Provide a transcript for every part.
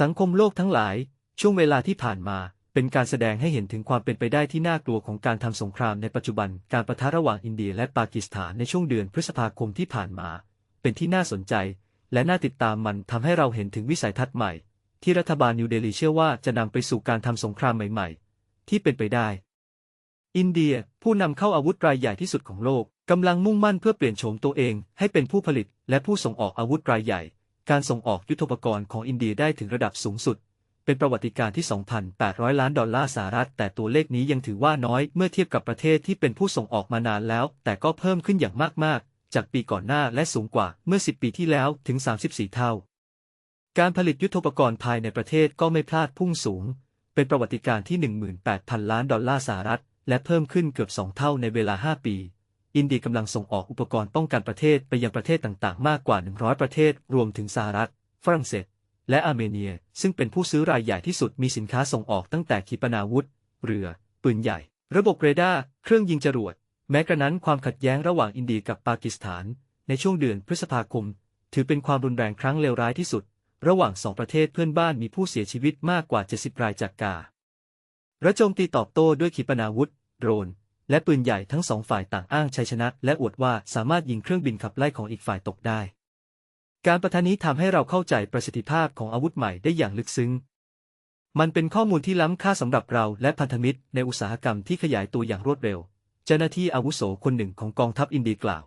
สังคมโลกทั้งหลาย ช่วงเวลาที่ผ่านมาเป็นการแสดงให้เห็นถึงความเป็นไปได้ที่น่ากลัวของการทำสงครามในปัจจุบัน การประทะระหว่างอินเดียและปากีสถานในช่วงเดือนพฤษภาคมที่ผ่านมา เป็นที่น่าสนใจ และน่าติดตามมันทำให้เราเห็นถึงวิสัยทัศน์ใหม่ ที่รัฐบาลนิวเดลีเชื่อว่าจะนำไปสู่การทำสงครามใหม่ ๆ ที่เป็นไปได้ อินเดียผู้นำเข้าอาวุธรายใหญ่ที่สุดของโลกกำลังมุ่งมั่นเพื่อเปลี่ยนโฉมตัวเองให้เป็นผู้ผลิตและผู้ส่งออกอาวุธรายใหญ่ การส่งออกยุทโธปกรณ์ของอินเดียได้ถึงระดับสูงสุด เป็นประวัติการณ์ที่ 2,800 ล้านดอลลาร์สหรัฐ แต่ตัวเลขนี้ยังถือว่าน้อยเมื่อเทียบกับประเทศที่เป็นผู้ส่งออกมานานแล้ว แต่ก็เพิ่มขึ้นอย่างมาก ๆ จากปีก่อนหน้าและสูงกว่าเมื่อ 10 ปีที่แล้วถึง 34 เท่า การผลิตยุทโธปกรณ์ภายในประเทศก็ไม่พลาดพุ่งสูง เป็นประวัติการณ์ที่ 18,000 ล้านดอลลาร์สหรัฐ และเพิ่มขึ้นเกือบ 2 เท่าในเวลา 5 ปี อินเดียกำลังส่งออกอุปกรณ์ป้องกันประเทศไปยังประเทศต่างๆ มากกว่า 100 ประเทศ รวมถึงสหรัฐ ฝรั่งเศส และอาร์เมเนีย ซึ่งเป็นผู้ซื้อรายใหญ่ที่สุดมีสินค้าส่งออกตั้งแต่ขีปนาวุธ เรือ ปืนใหญ่ ระบบเรดาร์ เครื่องยิงจรวด แม้กระนั้นความขัดแย้งระหว่างอินเดียกับปากีสถาน ในช่วงเดือนพฤษภาคม ถือเป็นความรุนแรงครั้งเลวร้ายที่สุด ระหว่างสองประเทศเพื่อนบ้านมีผู้เสียชีวิตมากกว่า 70 รายจากการะโจมตีตอบโต้ด้วยขีปนาวุธ โดรน และปืนใหญ่ทั้งสองฝ่ายต่างอ้างชัยชนะ และอวดว่าสามารถยิงเครื่องบินขับไล่ของอีกฝ่ายตกได้ การประทะนี้ทำให้เราเข้าใจประสิทธิภาพของอาวุธใหม่ได้อย่างลึกซึ้ง มันเป็นข้อมูลที่ล้ำค่าสำหรับเราและพันธมิตรในอุตสาหกรรมที่ขยายตัวอย่างรวดเร็ว เจ้าหน้าที่อาวุโสคนหนึ่งของกองทัพอินเดียกล่าว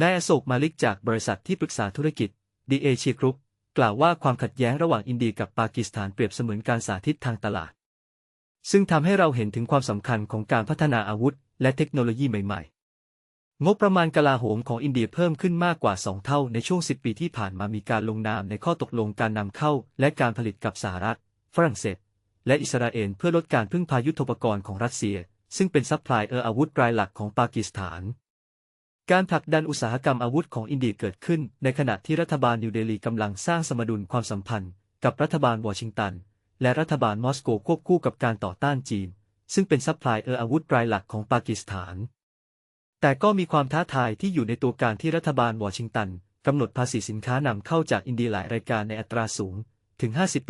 นายอโศกมาลิกจากบริษัทที่ปรึกษาธุรกิจดีเอชียกรุ๊ปกล่าวว่าความขัดแย้งระหว่างอินเดียกับปากีสถานเปรียบเสมือนการสาธิตทางตลาด ซึ่งทำให้เราเห็นถึงความสำคัญของการพัฒนาอาวุธ และเทคโนโลยีใหม่ๆ งบประมาณกลาโหมของอินเดียเพิ่มขึ้นมากกว่า 2 เท่าในช่วง 10 ปีที่ผ่านมามีการลงนามในข้อตกลงการนำเข้า และการผลิตกับสหรัฐ ฝรั่งเศส และอิสราเอลเพื่อลดการพึ่งพายุทโธปกรณ์ของรัสเซีย ซึ่งเป็นซัพพลายเออร์อาวุธรายหลักของปากีสถานการผลักดันอุตสาหกรรมอาวุธของอินเดียเกิดขึ้น ในขณะที่รัฐบาลนิวเดลีกำลังสร้างสมดุลความสัมพันธ์ กับรัฐบาลวอชิงตัน และรัฐบาลมอสโกควบคู่กับการต่อต้านจีน ซึ่งเป็นซัพพลายเออร์อาวุธรายหลักของปากีสถาน แต่ก็มีความท้าทายที่อยู่ในตัวการที่รัฐบาลวอชิงตันกำหนดภาษีสินค้านำเข้าจากอินเดียหลายรายการในอัตราสูงถึง 50%เ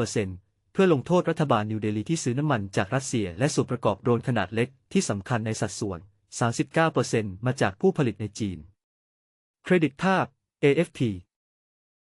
เพื่อลงโทษรัฐบาลนิวเดลีที่ซื้อน้ำมันจากรัสเซียและส่วนประกอบโดรนขนาดเล็กที่สำคัญในสัดส่วน 39%มาจากผู้ผลิตในจีน เครดิตภาพ AFP